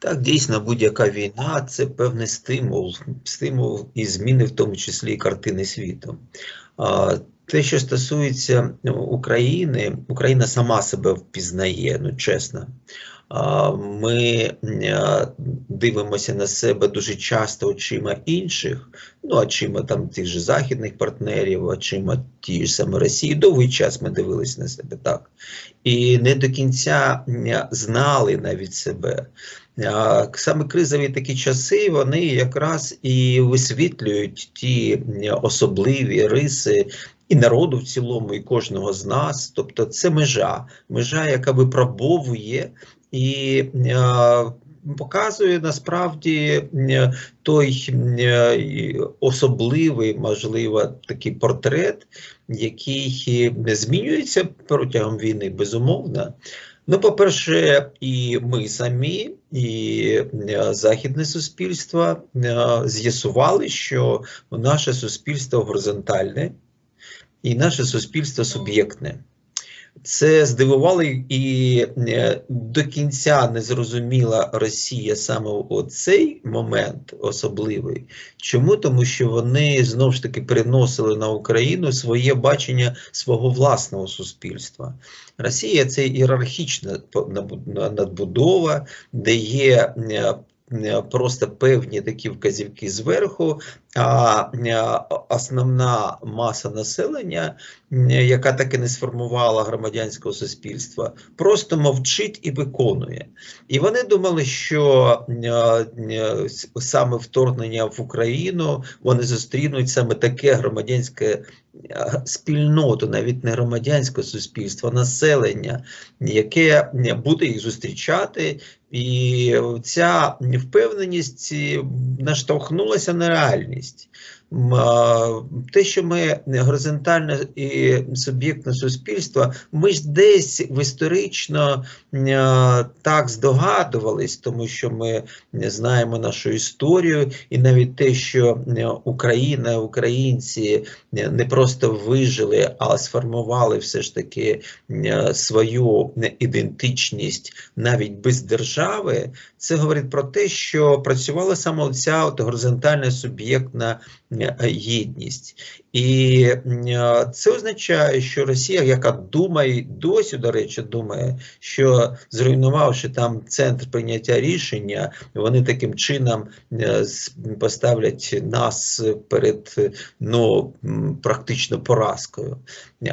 Так, дійсно, будь-яка війна це певний стимул, стимул і зміни, в тому числі і картини світу. Те, що стосується України, Україна сама себе впізнає, ну чесно. Ми дивимося на себе дуже часто очима інших, ну очима там тих же західних партнерів, очима тієї ж саме Росії. Довгий час ми дивилися на себе так. І не до кінця знали навіть себе. Саме кризові такі часи вони якраз і висвітлюють ті особливі риси і народу в цілому, і кожного з нас. Тобто це межа, межа, яка випробовує і показує насправді той особливий, можливо, такий портрет, який змінюється протягом війни, безумовно. Ну, по-перше, і ми самі, і е, західне суспільство е, з'ясували, що наше суспільство горизонтальне і наше суспільство суб'єктне. Це здивувало і е, до кінця не зрозуміла Росія саме у цей момент особливий. Чому? Тому що вони знову ж таки переносили на Україну своє бачення свого власного суспільства. Росія це ієрархічна надбудова, де є е, просто певні такі вказівки зверху, а е, основна маса населення яка так і не сформувала громадянського суспільства, просто мовчить і виконує. І вони думали, що е, е, саме вторгнення в Україну вони зустрінуть саме таке громадянське е, спільноту, навіть не громадянське суспільство, населення, яке буде їх зустрічати. І ця впевненість е, наштовхнулася на реальність. Те, що ми горизонтальне і суб'єктне суспільство, ми ж десь в історично так здогадувались, тому що ми знаємо нашу історію, і навіть те, що Україна, українці не просто вижили, а сформували все ж таки свою ідентичність навіть без держави, це говорить про те, що працювала саме ця горизонтальна суб'єктна єдність. І е, це означає, що Росія, яка думає, досі, до речі, думає, що зруйнувавши там центр прийняття рішення, вони таким чином е, поставлять нас перед ну, практично поразкою.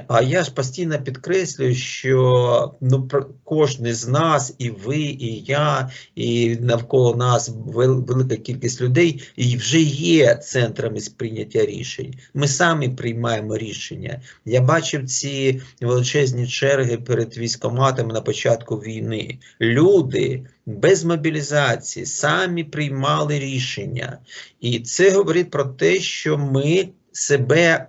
А я ж постійно підкреслюю, що ну, кожен з нас, і ви, і я, і навколо нас велика кількість людей, і вже є центрами сприйняття рішень. Ми самі приймаємо рішення. Я бачив ці величезні черги перед військоматами на початку війни. Люди без мобілізації самі приймали рішення. І це говорить про те, що ми себе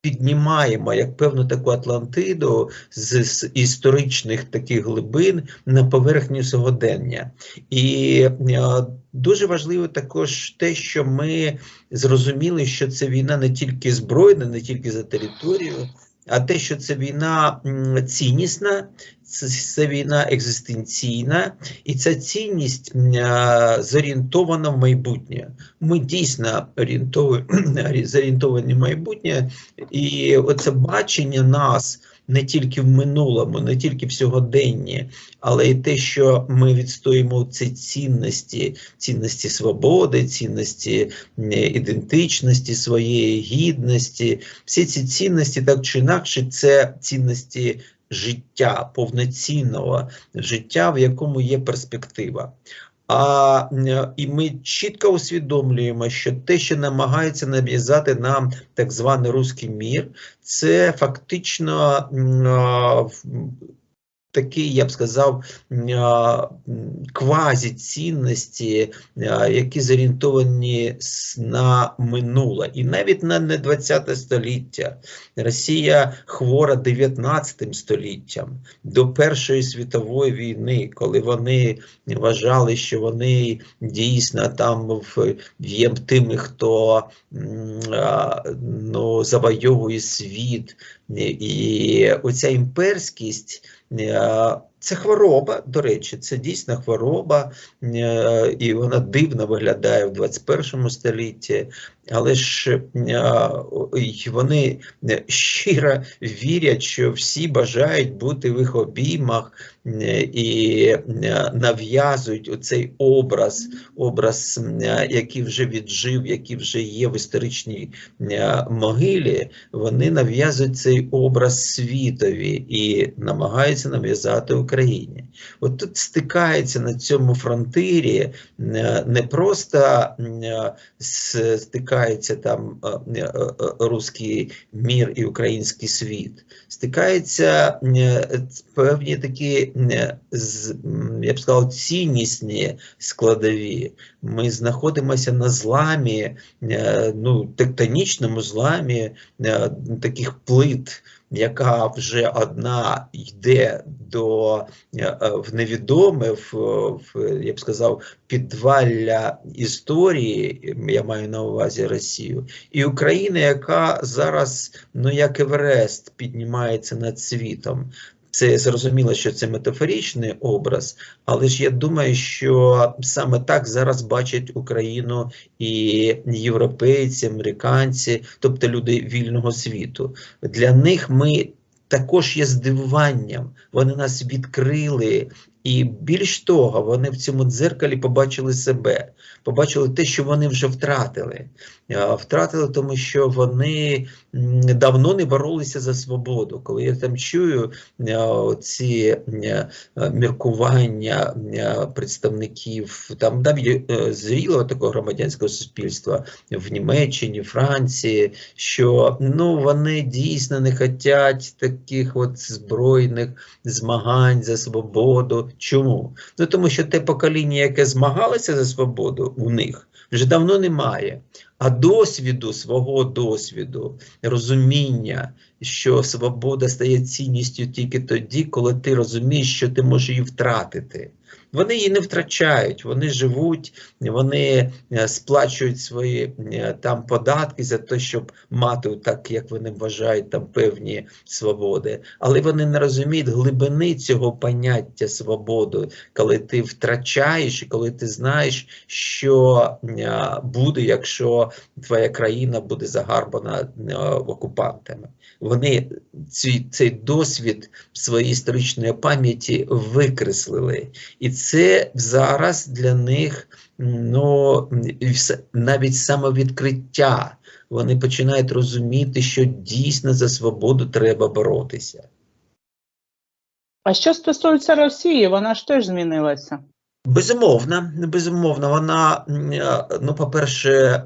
піднімаємо як певну таку Атлантиду з, з історичних таких глибин на поверхню сьогодення. І е, дуже важливо також те, що ми зрозуміли, що це війна не тільки збройна, не тільки за територію, а те, що це війна ціннісна, це, це війна екзистенційна, і ця цінність е, зорієнтована в майбутнє. Ми дійсно орієнтовані, в майбутнє, і оце бачення нас не тільки в минулому, не тільки в сьогоденні, але й те, що ми відстоїмо ці цінності, цінності свободи, цінності ідентичності своєї гідності. Всі ці цінності, так чи інакше, це цінності життя, повноцінного життя, в якому є перспектива. А і ми чітко усвідомлюємо, що те, що намагається нав'язати нам так званий руський мір, це фактично такий, я б сказав, м, квазіцінності, які зорієнтовані на минуле, і навіть на не 20 століття. Росія хвора 19 століттям до Першої світової війни, коли вони вважали, що вони дійсно там є тими, хто ну, завойовує світ. І оця імперськість е, Це хвороба, до речі, це дійсно хвороба, е, і вона дивно виглядає в 21 столітті, але ж е, вони щиро вірять, що всі бажають бути в їх обіймах е, і е, нав'язують оцей образ, образ, е, який вже віджив, який вже є в історичній е, могилі. Вони нав'язують цей образ світові і намагаються нав'язати Україні. От тут стикається на цьому фронтирі е, не просто е, стикається там е, руський мір і український світ, стикаються е, певні такі, я б сказав, ціннісні складові. Ми знаходимося на зламі, ну, тектонічному зламі таких плит, яка вже одна йде до е, е, в невідоме, в, в я б сказав, підвалля історії, я маю на увазі Росію, і Україна, яка зараз, ну як Еверест, піднімається над світом. Це зрозуміло, що це метафорічний образ, але ж я думаю, що саме так зараз бачать Україну і європейці, американці, тобто люди вільного світу. Для них ми також є здивуванням. Вони нас відкрили, і більш того, вони в цьому дзеркалі побачили себе, побачили те, що вони вже втратили. Втратили, тому що вони давно не боролися за свободу. Коли я там чую ці міркування представників там навіть е, зрілого такого громадянського суспільства в Німеччині, Франції, що ну вони дійсно не хочуть таких от збройних змагань за свободу. Чому? Ну тому що те покоління, яке змагалося за свободу, у них вже давно немає. А досвіду, свого досвіду, розуміння, що свобода стає цінністю тільки тоді, коли ти розумієш, що ти можеш її втратити. Вони її не втрачають, вони живуть, вони е, сплачують свої е, там податки за те, щоб мати так, як вони вважають, там певні свободи. Але вони не розуміють глибини цього поняття свободи, коли ти втрачаєш і коли ти знаєш, що е, буде, якщо твоя країна буде загарбана окупантами. Вони цей досвід своєї історичної пам'яті викреслили. І це зараз для них ну, навіть самовідкриття. Вони починають розуміти, що дійсно за свободу треба боротися. А що стосується Росії, вона ж теж змінилася. Безумовно, безумовно, вона, ну, по-перше,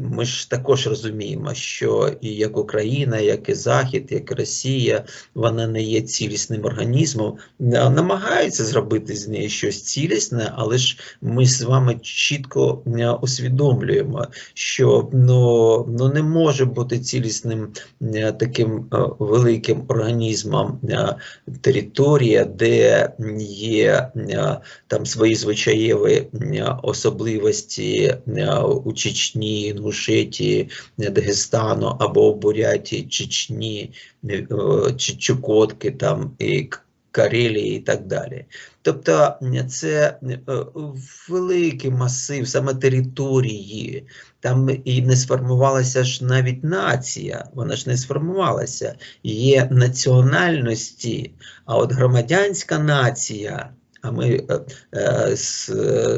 ми ж також розуміємо, що і як Україна, як і Захід, як і Росія, вона не є цілісним організмом, намагаються зробити з неї щось цілісне, але ж ми з вами чітко усвідомлюємо, що ну, ну не може бути цілісним таким е, великим організмом е, територія, де є е, там свої звичаєві е, особливості е, у Чечні, Інгушетії, е, Дагестану або у Бурятії, Чечні, е, е, Чукотки там і Карелії і так далі. Тобто е, це е, великий масив саме території. Там і не сформувалася ж навіть нація, вона ж не сформувалася. Є національності, а от громадянська нація. А ми е, е, е,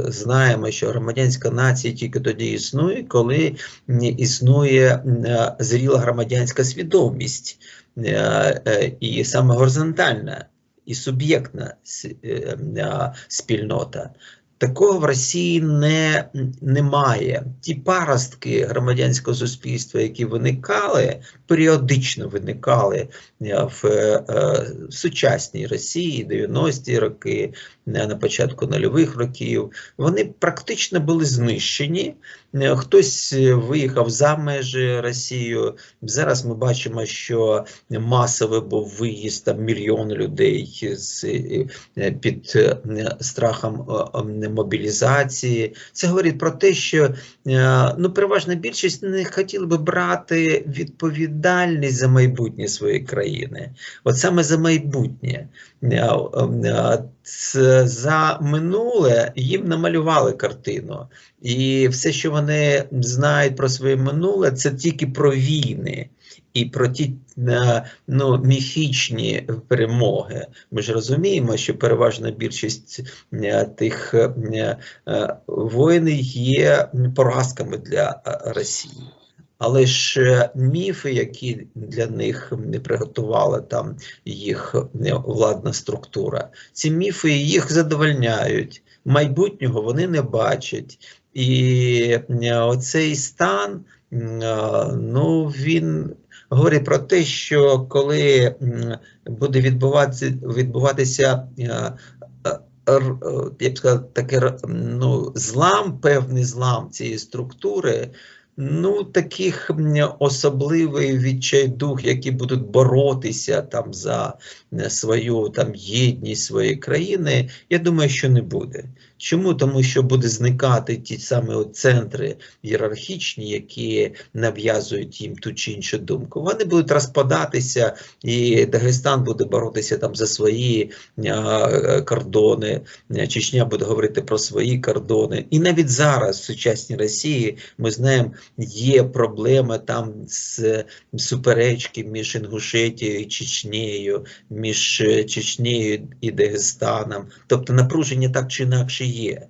знаємо, що громадянська нація тільки тоді існує, коли існує зріла громадянська свідомість, і саме горизонтальна і суб'єктна спільнота. Такого в Росії не, немає. Ті паростки громадянського суспільства, які виникали, періодично виникали е, в е, сучасній Росії, 90-ті роки, е, на початку нульових років, вони практично були знищені. Хтось виїхав за межі Росію. Зараз ми бачимо, що масовий був виїзд там мільйон людей з, під страхом е, мобілізації. Це говорить про те, що е, ну, переважна більшість не хотіли би брати відповідальність за майбутнє своєї країни. От саме за майбутнє. Е, е, За минуле їм намалювали картину. І все, що вони знають про своє минуле, це тільки про війни і про ті е, ну, міфічні перемоги. Ми ж розуміємо, що переважна більшість е, тих е, воїн є поразками для Росії. Але ж міфи, які для них не приготувала там їх владна структура, ці міфи їх задовольняють. Майбутнього вони не бачать. І оцей стан, ну він говорить про те, що коли буде відбуватися, відбуватися е, е, е, я б сказав, таке ну, злам, певний злам цієї структури, ну, таких особливий відчайдух, які будуть боротися там за свою там єдність своєї країни, я думаю, що не буде. Чому? Тому що буде зникати ті самі от центри ієрархічні, які нав'язують їм ту чи іншу думку. Вони будуть розпадатися, і Дагестан буде боротися там за свої кордони, Чечня буде говорити про свої кордони. І навіть зараз в сучасній Росії ми знаємо, є проблема там з суперечки між Інгушетією і Чечнею, між Чечнею і Дагестаном. Тобто напруження так чи інакше є.